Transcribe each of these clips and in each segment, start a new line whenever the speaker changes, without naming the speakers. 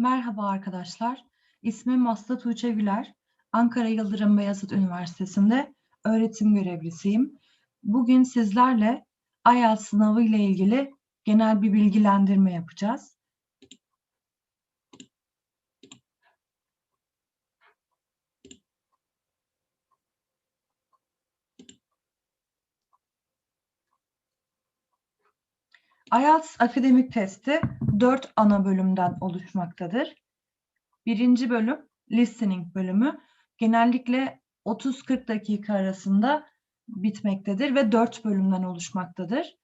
Merhaba arkadaşlar. İsmim Aslı Tuğçe Güler. Ankara Yıldırım Beyazıt Üniversitesi'nde öğretim görevlisiyim. Bugün sizlerle IELTS sınavı ile ilgili genel bir bilgilendirme yapacağız. IELTS akademik testi dört ana bölümden oluşmaktadır. Birinci bölüm listening bölümü genellikle 30-40 dakika arasında bitmektedir ve dört bölümden oluşmaktadır.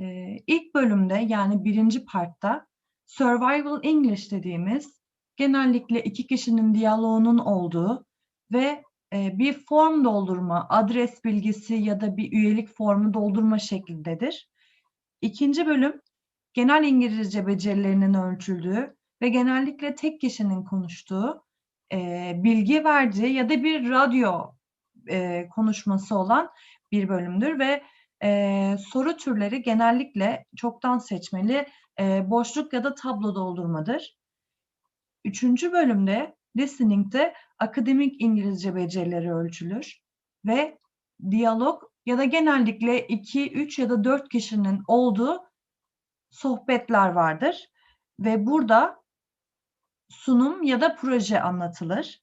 Ee, ilk bölümde yani birinci partta survival English dediğimiz genellikle iki kişinin diyaloğunun olduğu ve e, bir form doldurma, adres bilgisi ya da bir üyelik formu doldurma şeklindedir. İkinci bölüm genel İngilizce becerilerinin ölçüldüğü ve genellikle tek kişinin konuştuğu, e, bilgi verdiği ya da bir radyo e, konuşması olan bir bölümdür ve e, soru türleri genellikle çoktan seçmeli e, boşluk ya da tablo doldurmadır. Üçüncü bölümde listening'de akademik İngilizce becerileri ölçülür ve diyalog ya da genellikle 2, 3 ya da 4 kişinin olduğu sohbetler vardır. Ve burada sunum ya da proje anlatılır.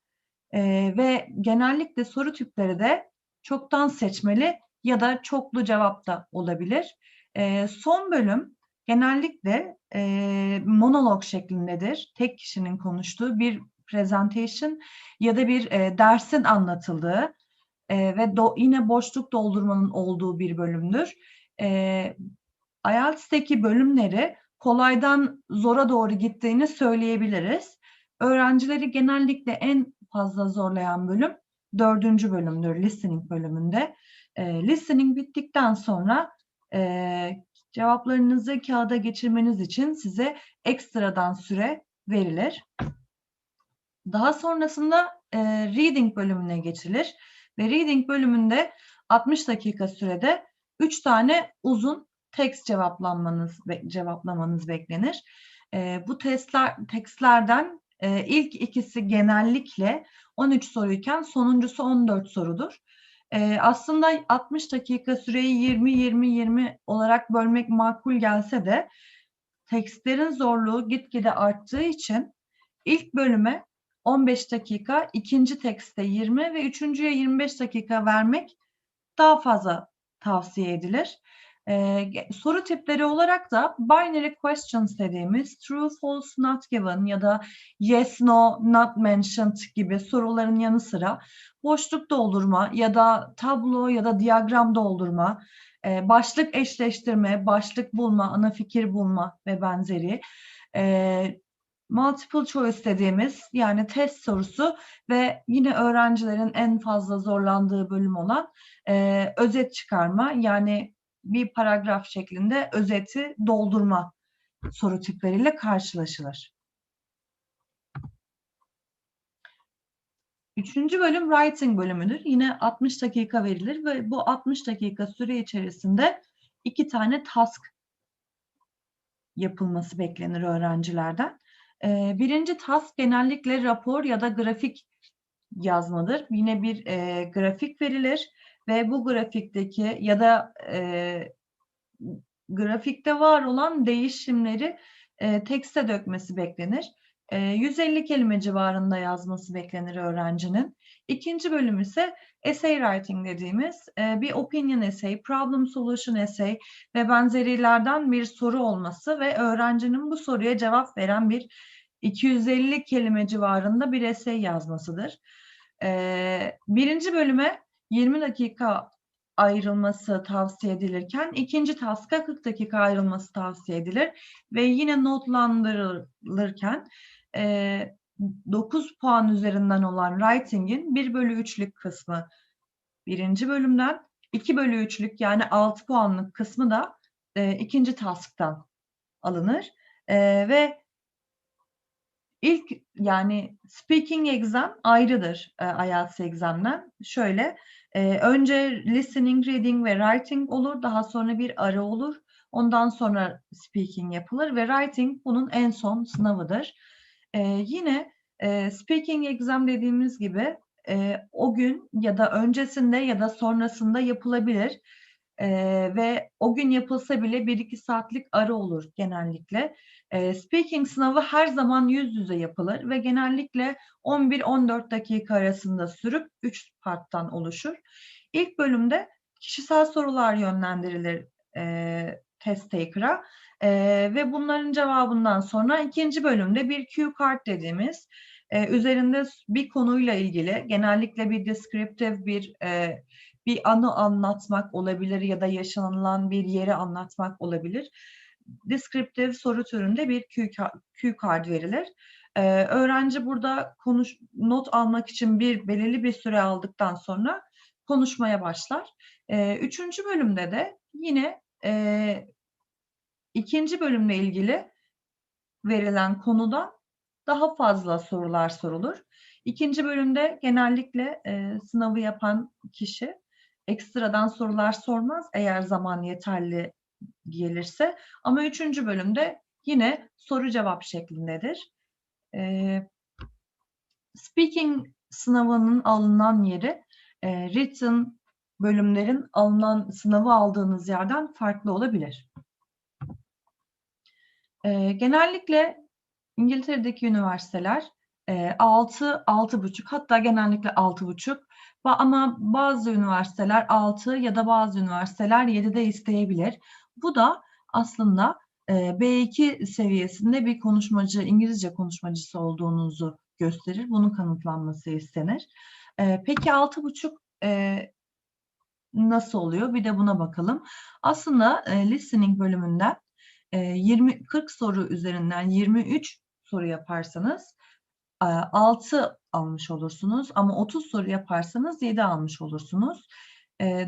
Ee, ve genellikle soru tipleri de çoktan seçmeli ya da çoklu cevap da olabilir. Ee, son bölüm genellikle e, monolog şeklindedir. Tek kişinin konuştuğu bir presentation ya da bir e, dersin anlatıldığı e, ve do, yine boşluk doldurmanın olduğu bir bölümdür. E, IELTS'teki bölümleri kolaydan zora doğru gittiğini söyleyebiliriz. Öğrencileri genellikle en fazla zorlayan bölüm dördüncü bölümdür listening bölümünde. E, listening bittikten sonra e, cevaplarınızı kağıda geçirmeniz için size ekstradan süre verilir. Daha sonrasında e, reading bölümüne geçilir ve reading bölümünde 60 dakika sürede 3 tane uzun tekst cevaplanmanız cevaplamanız beklenir. E, bu testler tekstlerden e, ilk ikisi genellikle 13 soruyken sonuncusu 14 sorudur. E, aslında 60 dakika süreyi 20-20-20 olarak bölmek makul gelse de tekstlerin zorluğu gitgide arttığı için ilk bölüme 15 dakika, ikinci tekste 20 ve üçüncüye 25 dakika vermek daha fazla tavsiye edilir. Ee, soru tipleri olarak da binary questions dediğimiz true, false, not given ya da yes, no, not mentioned gibi soruların yanı sıra boşluk doldurma ya da tablo ya da diyagram doldurma, e, başlık eşleştirme, başlık bulma, ana fikir bulma ve benzeri e, multiple choice dediğimiz yani test sorusu ve yine öğrencilerin en fazla zorlandığı bölüm olan e, özet çıkarma yani bir paragraf şeklinde özeti doldurma soru tipleriyle karşılaşılır. Üçüncü bölüm writing bölümüdür. Yine 60 dakika verilir ve bu 60 dakika süre içerisinde iki tane task yapılması beklenir öğrencilerden. E, birinci task genellikle rapor ya da grafik yazmadır. Yine bir e, grafik verilir ve bu grafikteki ya da e, grafikte var olan değişimleri e, tekste dökmesi beklenir. E, 150 kelime civarında yazması beklenir öğrencinin. İkinci bölüm ise essay writing dediğimiz e, bir opinion essay, problem solution essay ve benzerilerden bir soru olması ve öğrencinin bu soruya cevap veren bir 250 kelime civarında bir essay yazmasıdır. E, birinci bölüme 20 dakika ayrılması tavsiye edilirken ikinci taska 40 dakika ayrılması tavsiye edilir ve yine notlandırılırken e, 9 puan üzerinden olan writing'in 1 bölü 3'lük kısmı birinci bölümden 2 bölü 3'lük yani 6 puanlık kısmı da e, ikinci task'tan alınır e, ve ilk yani speaking exam ayrıdır e, IELTS exam'den. Şöyle e, önce listening, reading ve writing olur. Daha sonra bir ara olur. Ondan sonra speaking yapılır ve writing bunun en son sınavıdır. E, yine e, speaking exam dediğimiz gibi e, o gün ya da öncesinde ya da sonrasında yapılabilir. E, ve o gün yapılsa bile 1-2 saatlik ara olur genellikle. E, speaking sınavı her zaman yüz yüze yapılır ve genellikle 11-14 dakika arasında sürüp 3 parttan oluşur. İlk bölümde kişisel sorular yönlendirilir e, test taker'a e, ve bunların cevabından sonra ikinci bölümde bir cue card dediğimiz e, üzerinde bir konuyla ilgili genellikle bir descriptive bir e, bir anı anlatmak olabilir ya da yaşanılan bir yeri anlatmak olabilir. Descriptive soru türünde bir cue card verilir. Ee, öğrenci burada konuş not almak için bir belirli bir süre aldıktan sonra konuşmaya başlar. Ee, üçüncü bölümde de yine e, ikinci bölümle ilgili verilen konuda daha fazla sorular sorulur. İkinci bölümde genellikle e, sınavı yapan kişi ekstradan sorular sormaz eğer zaman yeterli gelirse. Ama üçüncü bölümde yine soru cevap şeklindedir. E, speaking sınavının alınan yeri e, written bölümlerin alınan sınavı aldığınız yerden farklı olabilir. E, genellikle İngiltere'deki üniversiteler e, 6, 6,5 hatta genellikle 6,5 ama bazı üniversiteler 6 ya da bazı üniversiteler 7'de isteyebilir. Bu da aslında e, B2 seviyesinde bir konuşmacı, İngilizce konuşmacısı olduğunuzu gösterir. Bunun kanıtlanması istenir. E, peki 6,5 e, nasıl oluyor? Bir de buna bakalım. Aslında e, listening bölümünden 20 40 soru üzerinden 23 soru yaparsanız 6 almış olursunuz ama 30 soru yaparsanız 7 almış olursunuz.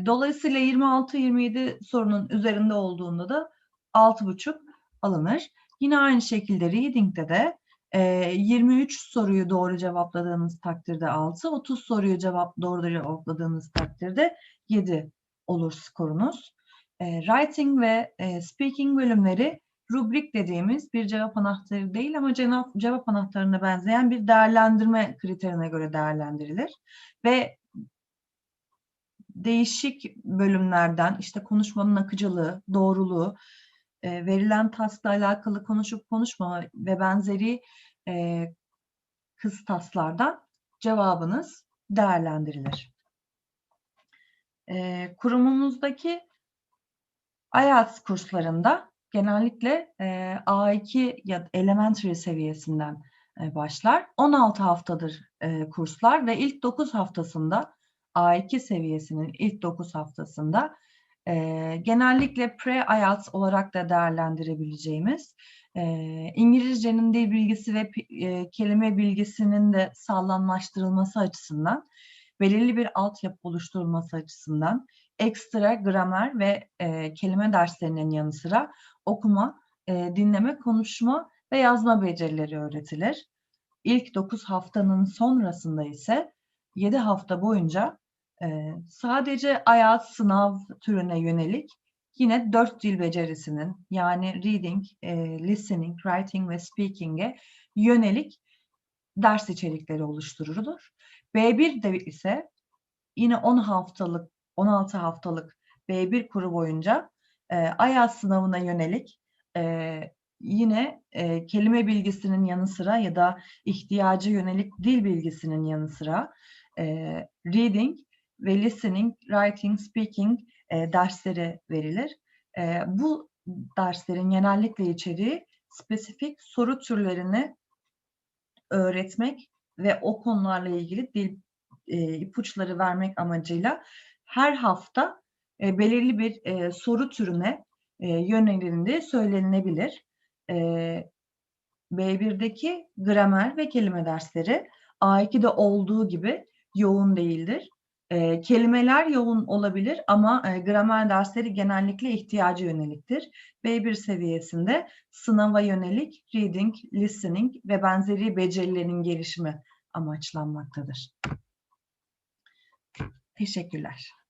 Dolayısıyla 26-27 sorunun üzerinde olduğunda da 6,5 alınır. Yine aynı şekilde reading'de de 23 soruyu doğru cevapladığınız takdirde 6, 30 soruyu cevap doğru cevapladığınız takdirde 7 olur skorunuz. Writing ve speaking bölümleri rubrik dediğimiz bir cevap anahtarı değil ama cevap, cevap anahtarına benzeyen bir değerlendirme kriterine göre değerlendirilir. Ve değişik bölümlerden işte konuşmanın akıcılığı, doğruluğu, e, verilen taskla alakalı konuşup konuşmama ve benzeri e, kıstaslardan cevabınız değerlendirilir. E, kurumumuzdaki IELTS kurslarında genellikle e, A2 ya elementary seviyesinden e, başlar. 16 haftadır e, kurslar ve ilk 9 haftasında A2 seviyesinin ilk 9 haftasında e, genellikle pre-IELTS olarak da değerlendirebileceğimiz e, İngilizcenin dil bilgisi ve e, kelime bilgisinin de sağlamlaştırılması açısından belirli bir altyapı oluşturulması açısından ekstra gramer ve e, kelime derslerinin yanı sıra okuma, e, dinleme, konuşma ve yazma becerileri öğretilir. İlk 9 haftanın sonrasında ise 7 hafta boyunca e, sadece IELTS sınav türüne yönelik yine 4 dil becerisinin yani reading, e, listening, writing ve speaking'e yönelik ders içerikleri oluşturulur. B1'de ise yine 10 haftalık, 16 haftalık B1 kuru boyunca e, IELTS sınavına yönelik e, yine e, kelime bilgisinin yanı sıra ya da ihtiyacı yönelik dil bilgisinin yanı sıra e, reading ve listening, writing, speaking e, dersleri verilir. E, bu derslerin genellikle içeriği spesifik soru türlerini öğretmek ve o konularla ilgili dil e, ipuçları vermek amacıyla her hafta e, belirli bir e, soru türüne e, yönelildiği söylenilebilir. E, B1'deki gramer ve kelime dersleri A2'de olduğu gibi yoğun değildir. E, kelimeler yoğun olabilir ama e, gramer dersleri genellikle ihtiyacı yöneliktir. B1 seviyesinde sınava yönelik reading, listening ve benzeri becerilerin gelişimi amaçlanmaktadır. Teşekkürler.